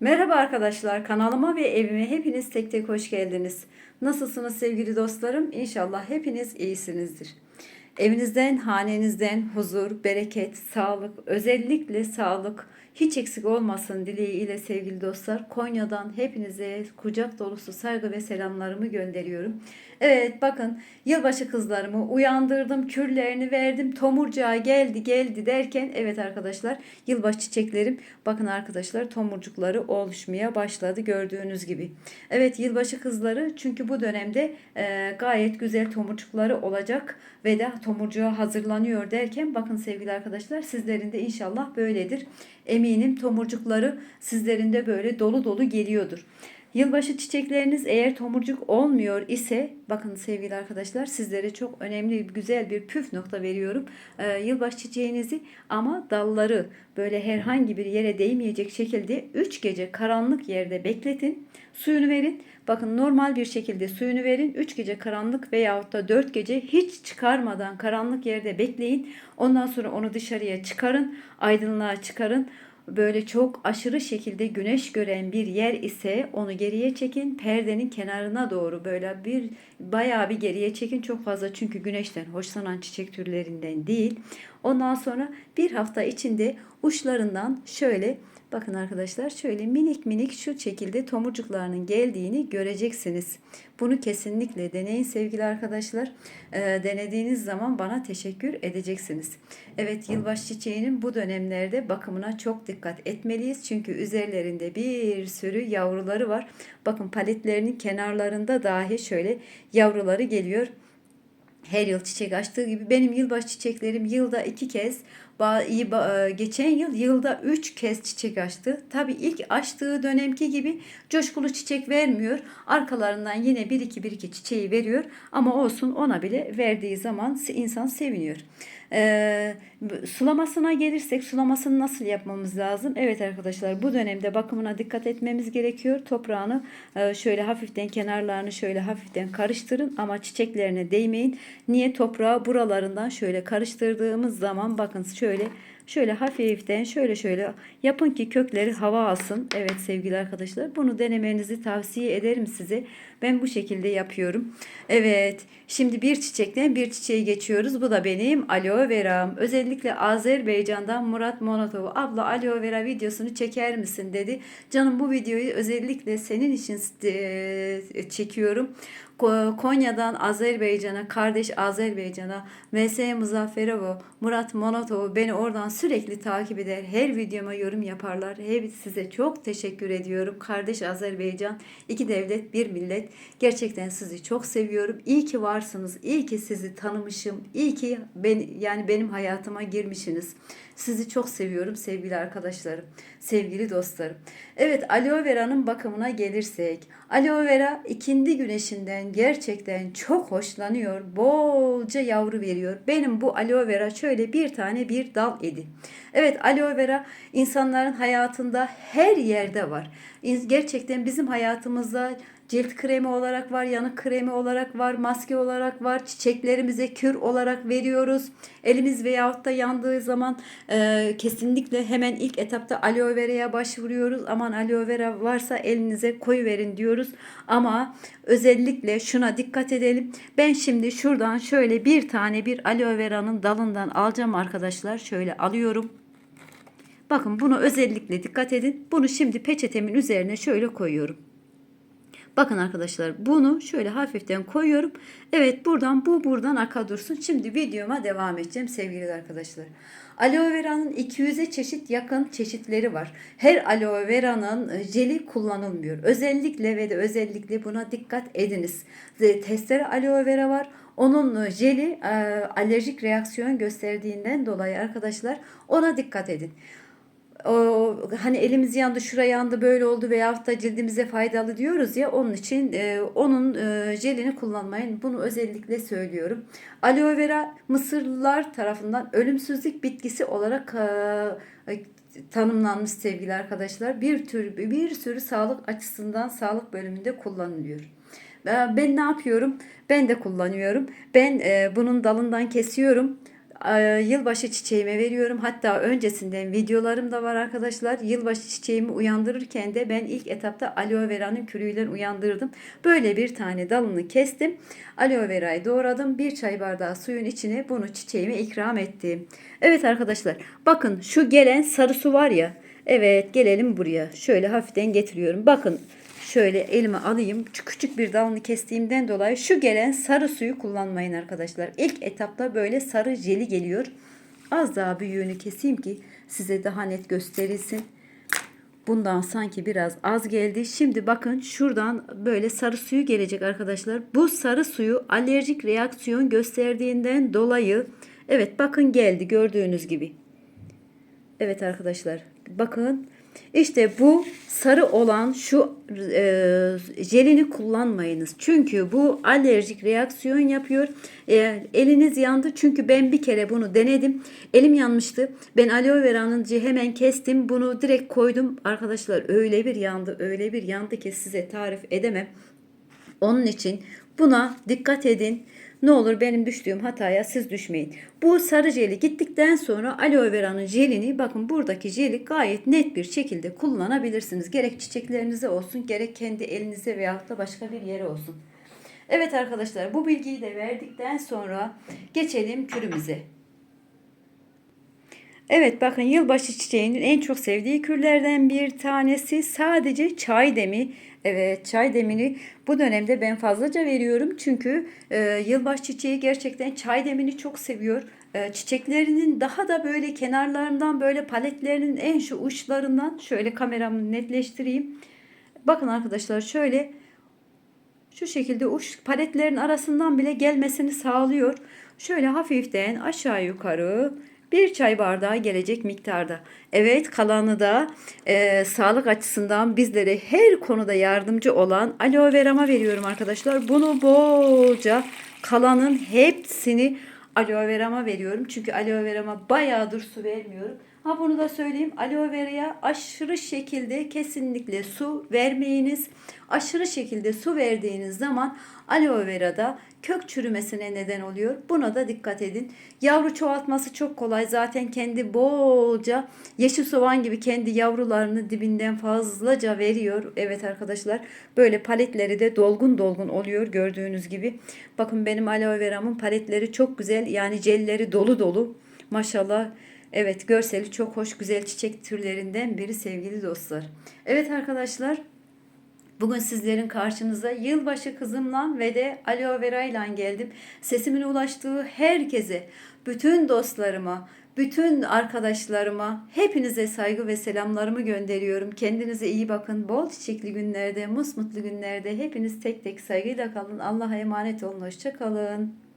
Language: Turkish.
Merhaba arkadaşlar, kanalıma ve evime hepiniz tek tek hoş geldiniz. Nasılsınız sevgili dostlarım? İnşallah hepiniz iyisinizdir. Evinizden, hanenizden huzur, bereket, sağlık, özellikle sağlık hiç eksik olmasın dileğiyle sevgili dostlar. Konya'dan hepinize kucak dolusu saygı ve selamlarımı gönderiyorum. Evet bakın yılbaşı kızlarımı uyandırdım, kürlerini verdim, tomurcuğa geldi geldi derken evet arkadaşlar yılbaşı çiçeklerim bakın arkadaşlar tomurcukları oluşmaya başladı gördüğünüz gibi. Evet yılbaşı kızları çünkü bu dönemde e, gayet güzel tomurcukları olacak ve de tomurcuğa hazırlanıyor derken bakın sevgili arkadaşlar sizlerin de inşallah böyledir. Eminim tomurcukları sizlerin de böyle dolu dolu geliyordur. Yılbaşı çiçekleriniz eğer tomurcuk olmuyor ise bakın sevgili arkadaşlar sizlere çok önemli güzel bir püf nokta veriyorum. Ee, yılbaşı çiçeğinizi ama dalları böyle herhangi bir yere değmeyecek şekilde 3 gece karanlık yerde bekletin. Suyunu verin. Bakın normal bir şekilde suyunu verin. 3 gece karanlık veyahut da 4 gece hiç çıkarmadan karanlık yerde bekleyin. Ondan sonra onu dışarıya çıkarın. Aydınlığa çıkarın böyle çok aşırı şekilde güneş gören bir yer ise onu geriye çekin. Perdenin kenarına doğru böyle bir bayağı bir geriye çekin. Çok fazla çünkü güneşten hoşlanan çiçek türlerinden değil. Ondan sonra bir hafta içinde uçlarından şöyle Bakın arkadaşlar şöyle minik minik şu şekilde tomurcuklarının geldiğini göreceksiniz. Bunu kesinlikle deneyin sevgili arkadaşlar. Ee, denediğiniz zaman bana teşekkür edeceksiniz. Evet yılbaşı çiçeğinin bu dönemlerde bakımına çok dikkat etmeliyiz. Çünkü üzerlerinde bir sürü yavruları var. Bakın paletlerinin kenarlarında dahi şöyle yavruları geliyor her yıl çiçek açtığı gibi benim yılbaşı çiçeklerim yılda iki kez e, geçen yıl yılda üç kez çiçek açtı. Tabi ilk açtığı dönemki gibi coşkulu çiçek vermiyor. Arkalarından yine bir iki bir iki çiçeği veriyor. Ama olsun ona bile verdiği zaman insan seviniyor. Ee, sulamasına gelirsek sulamasını nasıl yapmamız lazım? Evet arkadaşlar bu dönemde bakımına dikkat etmemiz gerekiyor. Toprağını e, şöyle hafiften kenarlarını şöyle hafiften karıştırın ama çiçeklerine değmeyin. Niye toprağı buralarından şöyle karıştırdığımız zaman bakın şöyle Şöyle hafiften şöyle şöyle yapın ki kökleri hava alsın. Evet sevgili arkadaşlar bunu denemenizi tavsiye ederim size. Ben bu şekilde yapıyorum. Evet şimdi bir çiçekten bir çiçeğe geçiyoruz. Bu da benim aloe veram. Özellikle Azerbaycan'dan Murat Monatov abla aloe vera videosunu çeker misin dedi. Canım bu videoyu özellikle senin için çekiyorum. Konya'dan Azerbaycan'a, kardeş Azerbaycan'a, MS Muzafferovu, Murat Monatov beni oradan sürekli takip eder. Her videoma yorum yaparlar. Hep size çok teşekkür ediyorum. Kardeş Azerbaycan, iki devlet, bir millet. Gerçekten sizi çok seviyorum. İyi ki varsınız. İyi ki sizi tanımışım. İyi ki ben, yani benim hayatıma girmişsiniz. Sizi çok seviyorum sevgili arkadaşlarım, sevgili dostlarım. Evet aloe vera'nın bakımına gelirsek. Aloe vera ikindi güneşinden gerçekten çok hoşlanıyor. Bolca yavru veriyor. Benim bu aloe vera şöyle bir tane bir dal idi. Evet aloe vera insanların hayatında her yerde var. Gerçekten bizim hayatımızda cilt kremi olarak var, yanık kremi olarak var, maske olarak var. Çiçeklerimize kür olarak veriyoruz. Elimiz veyahut da yandığı zaman e, kesinlikle hemen ilk etapta aloe vera'ya başvuruyoruz. Aman aloe vera varsa elinize koyu verin diyoruz. Ama özellikle şuna dikkat edelim. Ben şimdi şuradan şöyle bir tane bir aloe vera'nın dalından alacağım arkadaşlar. Şöyle alıyorum. Bakın bunu özellikle dikkat edin. Bunu şimdi peçetemin üzerine şöyle koyuyorum. Bakın arkadaşlar bunu şöyle hafiften koyuyorum. Evet buradan bu buradan aka dursun. Şimdi videoma devam edeceğim sevgili arkadaşlar. Aloe vera'nın 200'e çeşit yakın çeşitleri var. Her aloe vera'nın e, jeli kullanılmıyor. Özellikle ve de özellikle buna dikkat ediniz. Testere aloe vera var. Onun e, jeli e, alerjik reaksiyon gösterdiğinden dolayı arkadaşlar ona dikkat edin o, hani elimiz yandı, şura yandı, böyle oldu veya da cildimize faydalı diyoruz ya onun için e, onun e, jelini kullanmayın. Bunu özellikle söylüyorum. Aloe vera Mısırlılar tarafından ölümsüzlük bitkisi olarak e, tanımlanmış sevgili arkadaşlar. Bir tür bir sürü sağlık açısından sağlık bölümünde kullanılıyor. Ben ne yapıyorum? Ben de kullanıyorum. Ben e, bunun dalından kesiyorum e, yılbaşı çiçeğime veriyorum. Hatta öncesinden videolarım da var arkadaşlar. Yılbaşı çiçeğimi uyandırırken de ben ilk etapta aloe vera'nın kürüyle uyandırdım. Böyle bir tane dalını kestim. Aloe verayı doğradım. Bir çay bardağı suyun içine bunu çiçeğime ikram ettim. Evet arkadaşlar bakın şu gelen sarı su var ya. Evet gelelim buraya. Şöyle hafiften getiriyorum. Bakın şöyle elime alayım. Küçük bir dalını kestiğimden dolayı şu gelen sarı suyu kullanmayın arkadaşlar. İlk etapta böyle sarı jeli geliyor. Az daha büyüğünü keseyim ki size daha net gösterilsin. Bundan sanki biraz az geldi. Şimdi bakın şuradan böyle sarı suyu gelecek arkadaşlar. Bu sarı suyu alerjik reaksiyon gösterdiğinden dolayı evet bakın geldi gördüğünüz gibi. Evet arkadaşlar bakın işte bu sarı olan şu e, jelini kullanmayınız. Çünkü bu alerjik reaksiyon yapıyor. E, eliniz yandı çünkü ben bir kere bunu denedim. Elim yanmıştı. Ben aloe vera'nın hemen kestim. Bunu direkt koydum. Arkadaşlar öyle bir yandı öyle bir yandı ki size tarif edemem. Onun için buna dikkat edin. Ne olur benim düştüğüm hataya siz düşmeyin. Bu sarı jeli gittikten sonra aloe vera'nın jelini bakın buradaki jeli gayet net bir şekilde kullanabilirsiniz. Gerek çiçeklerinize olsun gerek kendi elinize veyahut da başka bir yere olsun. Evet arkadaşlar bu bilgiyi de verdikten sonra geçelim kürümüze. Evet bakın yılbaşı çiçeğinin en çok sevdiği kürlerden bir tanesi sadece çay demi. Evet çay demini bu dönemde ben fazlaca veriyorum çünkü e, yılbaşı çiçeği gerçekten çay demini çok seviyor. E, çiçeklerinin daha da böyle kenarlarından böyle paletlerinin en şu uçlarından şöyle kameramı netleştireyim. Bakın arkadaşlar şöyle şu şekilde uç paletlerin arasından bile gelmesini sağlıyor. Şöyle hafiften aşağı yukarı bir çay bardağı gelecek miktarda. Evet kalanı da e, sağlık açısından bizlere her konuda yardımcı olan aloe vera'ma veriyorum arkadaşlar. Bunu bolca kalanın hepsini aloe vera'ma veriyorum. Çünkü aloe vera'ma bayağıdır su vermiyorum. Ha bunu da söyleyeyim. Aloe vera'ya aşırı şekilde kesinlikle su vermeyiniz. Aşırı şekilde su verdiğiniz zaman aloe vera'da kök çürümesine neden oluyor. Buna da dikkat edin. Yavru çoğaltması çok kolay. Zaten kendi bolca yeşil soğan gibi kendi yavrularını dibinden fazlaca veriyor. Evet arkadaşlar böyle paletleri de dolgun dolgun oluyor gördüğünüz gibi. Bakın benim aloe vera'mın paletleri çok güzel. Yani celleri dolu dolu. Maşallah Evet görseli çok hoş güzel çiçek türlerinden biri sevgili dostlar. Evet arkadaşlar Bugün sizlerin karşınıza yılbaşı kızımla ve de aloe vera ile geldim. Sesimin ulaştığı herkese, bütün dostlarıma, bütün arkadaşlarıma hepinize saygı ve selamlarımı gönderiyorum. Kendinize iyi bakın. Bol çiçekli günlerde, musmutlu günlerde hepiniz tek tek saygıyla kalın. Allah'a emanet olun. Hoşça kalın.